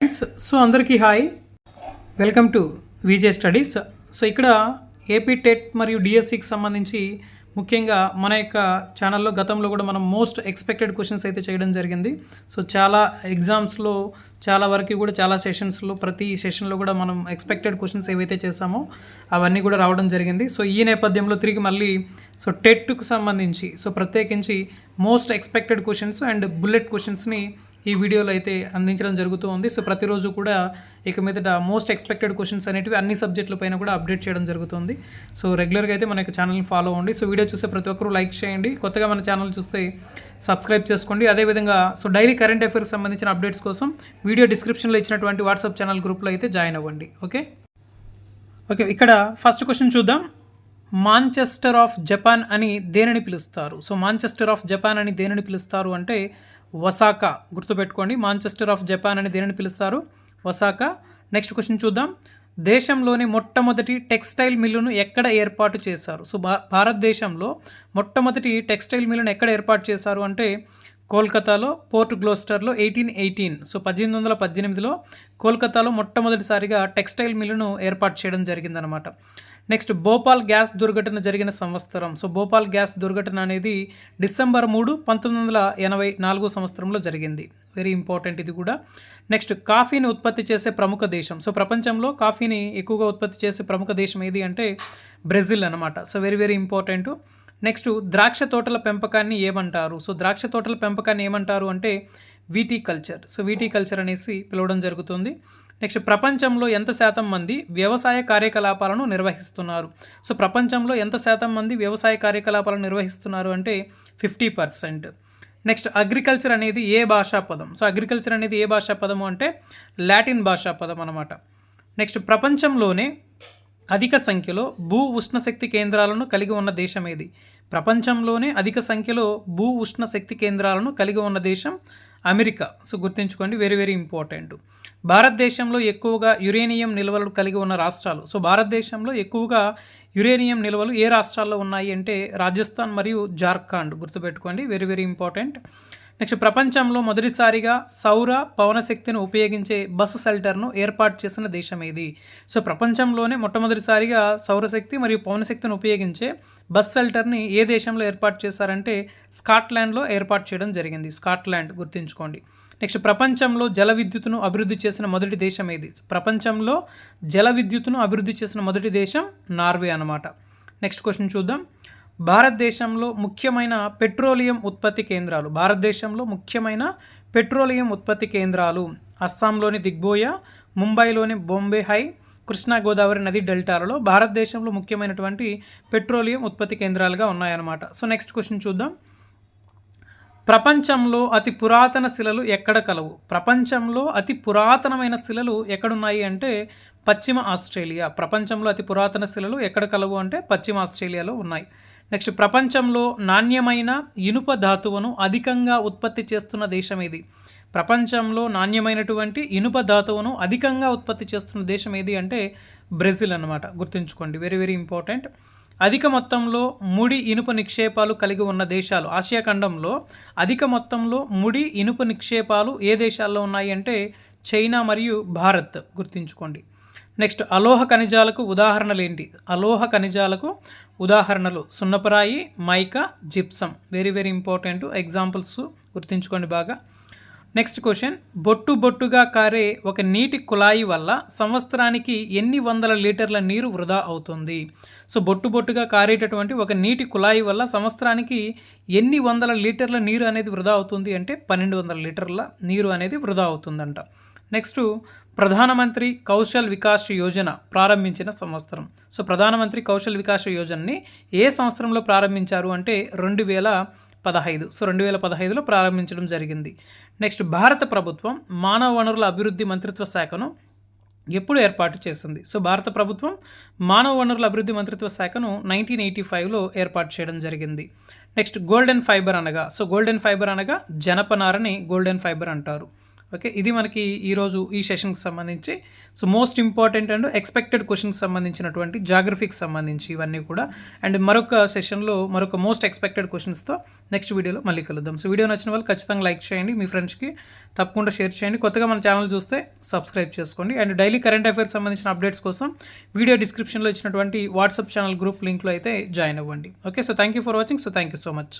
Friends so అందరికీ hi welcome to VJ studies so ఇక్కడ AP TET మరియు డిఎస్సికి సంబంధించి ముఖ్యంగా మన యొక్క ఛానల్లో గతంలో కూడా మనం మోస్ట్ ఎక్స్పెక్టెడ్ క్వశ్చన్స్ అయితే చేయడం జరిగింది. సో చాలా ఎగ్జామ్స్లో చాలా వరకు కూడా చాలా సెషన్స్లో ప్రతి సెషన్లో కూడా మనం ఎక్స్పెక్టెడ్ క్వశ్చన్స్ ఏవైతే చేసామో అవన్నీ కూడా రావడం జరిగింది. సో ఈ నేపథ్యంలో తిరిగి మళ్ళీ సో టెట్కు సంబంధించి సో ప్రత్యేకించి most expected questions and bullet క్వశ్చన్స్ని ఈ వీడియోలో అయితే అందించడం జరుగుతూ ఉంది. సో ప్రతిరోజు కూడా ఇక మీదట మోస్ట్ ఎక్స్పెక్టెడ్ క్వశ్చన్స్ అనేటివి అన్ని సబ్జెక్టుల పైన కూడా అప్డేట్ చేయడం జరుగుతుంది. సో రెగ్యులర్గా అయితే మన యొక్క ఛానల్ని ఫాలో అవ్వండి. సో వీడియో చూసే ప్రతి ఒక్కరూ లైక్ చేయండి. కొత్తగా మన ఛానల్ చూస్తే సబ్స్క్రైబ్ చేసుకోండి. అదేవిధంగా సో డైలీ కరెంట్ అఫైర్స్ సంబంధించిన అప్డేట్స్ కోసం వీడియో డిస్క్రిప్షన్లో ఇచ్చినటువంటి వాట్సాప్ ఛానల్ గ్రూప్లో అయితే జాయిన్ అవ్వండి. ఓకే ఓకే ఇక్కడ ఫస్ట్ క్వశ్చన్ చూద్దాం. మాంచెస్టర్ ఆఫ్ జపాన్ అని దేనిని పిలుస్తారు? సో మాంచెస్టర్ ఆఫ్ జపాన్ అని దేనిని పిలుస్తారు? అంటే వసాకా గుర్తుపెట్టుకోండి. మాంచెస్టర్ ఆఫ్ జపాన్ అని దేనిని పిలుస్తారు? వసాకా. నెక్స్ట్ క్వశ్చన్ చూద్దాం. దేశంలోని మొట్టమొదటి టెక్స్టైల్ మిల్లును ఎక్కడ ఏర్పాటు చేశారు? సో భా భారతదేశంలో మొట్టమొదటి టెక్స్టైల్ మిల్లును ఎక్కడ ఏర్పాటు చేశారు అంటే కోల్కతాలో పోర్ట్ గ్లోస్టర్లో ఎయిటీన్ ఎయిటీన్. సో పద్దెనిమిది వందల పద్దెనిమిదిలో కోల్కతాలో మొట్టమొదటిసారిగా టెక్స్టైల్ మిల్లును ఏర్పాటు చేయడం జరిగిందనమాట నెక్స్ట్ భోపాల్ గ్యాస్ దుర్ఘటన జరిగిన సంవత్సరం. సో భోపాల్ గ్యాస్ దుర్ఘటన అనేది డిసెంబర్ మూడు పంతొమ్మిది వందల ఎనభై నాలుగో సంవత్సరంలో జరిగింది. వెరీ ఇంపార్టెంట్ ఇది కూడా. నెక్స్ట్ కాఫీని ఉత్పత్తి చేసే ప్రముఖ దేశం. సో ప్రపంచంలో కాఫీని ఎక్కువగా ఉత్పత్తి చేసే ప్రముఖ దేశం ఏది అంటే బ్రెజిల్ అనమాట so very very important next ద్రాక్ష తోటల పెంపకాన్ని ఏమంటారు? సో ద్రాక్ష తోటల పెంపకాన్ని ఏమంటారు అంటే viticulture so viticulture అనేసి పిలవడం జరుగుతుంది. నెక్స్ట్ ప్రపంచంలో ఎంత శాతం మంది వ్యవసాయ కార్యకలాపాలను నిర్వహిస్తున్నారు? సో ప్రపంచంలో ఎంత శాతం మంది వ్యవసాయ కార్యకలాపాలను నిర్వహిస్తున్నారు అంటే ఫిఫ్టీ పర్సెంట్. నెక్స్ట్ అగ్రికల్చర్ అనేది ఏ భాషా పదం? సో అగ్రికల్చర్ అనేది ఏ భాషా పదము అంటే లాటిన్ భాషా పదం అనమాట నెక్స్ట్ ప్రపంచంలోనే అధిక సంఖ్యలో భూ ఉష్ణశక్తి కేంద్రాలను కలిగి ఉన్న దేశం ఏది? ప్రపంచంలోనే అధిక సంఖ్యలో భూ ఉష్ణ శక్తి కేంద్రాలను కలిగి ఉన్న దేశం అమెరికా. సో గుర్తుంచుకోండి వెరీ వెరీ ఇంపార్టెంట్ భారతదేశంలో ఎక్కువగా యురేనియం నిల్వలు కలిగి ఉన్న రాష్ట్రాలు. సో భారతదేశంలో ఎక్కువగా యురేనియం నిల్వలు ఏ రాష్ట్రాల్లో ఉన్నాయి అంటే రాజస్థాన్ మరియు జార్ఖండ్ గుర్తుపెట్టుకోండి వెరీ వెరీ ఇంపార్టెంట్ నెక్స్ట్ ప్రపంచంలో మొదటిసారిగా సౌర పవనశక్తిని ఉపయోగించే బస్సు షెల్టర్ను ఏర్పాటు చేసిన దేశం ఇది సో ప్రపంచంలోనే మొట్టమొదటిసారిగా సౌరశక్తి మరియు పవనశక్తిని ఉపయోగించే బస్ షెల్టర్ని ఏ దేశంలో ఏర్పాటు చేశారంటే స్కాట్లాండ్లో ఏర్పాటు చేయడం జరిగింది. స్కాట్లాండ్ గుర్తుంచుకోండి. నెక్స్ట్ ప్రపంచంలో జల విద్యుత్తును అభివృద్ధి చేసిన మొదటి దేశం ఏది? ప్రపంచంలో జల విద్యుత్తును అభివృద్ధి చేసిన మొదటి దేశం నార్వే అనమాట నెక్స్ట్ క్వశ్చన్ చూద్దాం. భారతదేశంలో ముఖ్యమైన పెట్రోలియం ఉత్పత్తి కేంద్రాలు. భారతదేశంలో ముఖ్యమైన పెట్రోలియం ఉత్పత్తి కేంద్రాలు అస్సాంలోని దిగ్బోయ ముంబైలోని బొంబే హై కృష్ణా గోదావరి నది డెల్టాలలో భారతదేశంలో ముఖ్యమైనటువంటి పెట్రోలియం ఉత్పత్తి కేంద్రాలుగా ఉన్నాయన్నమాట. సో నెక్స్ట్ క్వశ్చన్ చూద్దాం. ప్రపంచంలో అతి పురాతన శిలలు ఎక్కడ కలవు? ప్రపంచంలో అతి పురాతనమైన శిలలు ఎక్కడున్నాయి అంటే పశ్చిమ ఆస్ట్రేలియా. ప్రపంచంలో అతి పురాతన శిలలు ఎక్కడ కలవు అంటే పశ్చిమ ఆస్ట్రేలియాలో ఉన్నాయి. నెక్స్ట్ ప్రపంచంలో నాణ్యమైన ఇనుప ధాతువును అధికంగా ఉత్పత్తి చేస్తున్న దేశం ఏది? ప్రపంచంలో నాణ్యమైనటువంటి ఇనుప ధాతువును అధికంగా ఉత్పత్తి చేస్తున్న దేశం ఏది అంటే బ్రెజిల్ అనమాట గుర్తుంచుకోండి వెరీ వెరీ ఇంపార్టెంట్ అధిక మొత్తంలో ముడి ఇనుప నిక్షేపాలు కలిగి ఉన్న దేశాలు. ఆసియా ఖండంలో అధిక మొత్తంలో ముడి ఇనుప నిక్షేపాలు ఏ దేశాల్లో ఉన్నాయి అంటే చైనా మరియు భారత్. గుర్తుంచుకోండి. నెక్స్ట్ అలోహ ఖనిజాలకు ఉదాహరణలు ఏంటి అలోహ ఖనిజాలకు ఉదాహరణలు సున్నపరాయి mica gypsum. Very very important examples గుర్తుంచుకోండి బాగా. నెక్స్ట్ క్వశ్చన్ బొట్టు బొట్టుగా కారే ఒక నీటి కుళాయి వల్ల సంవత్సరానికి ఎన్ని వందల లీటర్ల నీరు వృధా అవుతుంది? సో బొట్టు బొట్టుగా కారేటటువంటి ఒక నీటి కుళాయి వల్ల సంవత్సరానికి ఎన్ని వందల లీటర్ల నీరు అనేది వృధా అవుతుంది అంటే పన్నెండు వందల లీటర్ల నీరు అనేది వృధా అవుతుందంట. నెక్స్ట్ ప్రధానమంత్రి కౌశల్ వికాస్ యోజన ప్రారంభించిన సంవత్సరం. సో ప్రధానమంత్రి కౌశల్ వికాస్ యోజనని ఏ సంవత్సరంలో ప్రారంభించారు అంటే రెండు వేల పదహైదు. సో రెండు వేల పదహైదులో ప్రారంభించడం జరిగింది. నెక్స్ట్ భారత ప్రభుత్వం మానవ వనరుల అభివృద్ధి మంత్రిత్వ శాఖను ఎప్పుడు ఏర్పాటు చేసింది? సో భారత ప్రభుత్వం మానవ వనరుల అభివృద్ధి మంత్రిత్వ శాఖను నైన్టీన్ ఎయిటీ ఫైవ్లో ఏర్పాటు చేయడం జరిగింది. నెక్స్ట్ గోల్డెన్ ఫైబర్ అనగా సో గోల్డెన్ ఫైబర్ అనగా జనపనారని గోల్డెన్ ఫైబర్ అంటారు. ఓకే? ఇది మనకి ఈరోజు ఈ సెషన్కి సంబంధించి. So most important and expected క్వశ్చన్కి సంబంధించినటువంటి జాగ్రఫీకి సంబంధించి ఇవన్నీ కూడా. అండ్ మరొక సెషన్లో మరొక మోస్ట్ ఎక్స్పెక్టెడ్ క్వశ్చన్స్తో నెక్స్ట్ వీడియోలో మళ్ళీ కలుద్దాం. సో వీడియో నచ్చిన వాళ్ళు ఖచ్చితంగా లైక్ చేయండి మీ ఫ్రెండ్స్కి తప్పకుండా షేర్ చేయండి. కొత్తగా మన ఛానల్ చూస్తే సబ్స్క్రైబ్ చేసుకోండి. అండ్ డైలీ కరెంట్ అఫైర్స్ సంబంధించిన అప్డేట్స్ కోసం వీడియో డిస్క్రిప్షన్లో ఇచ్చినటువంటి వాట్సాప్ ఛానల్ గ్రూప్ లింక్లో అయితే జాయిన్ అవ్వండి. Okay? So thank you for watching so thank you so much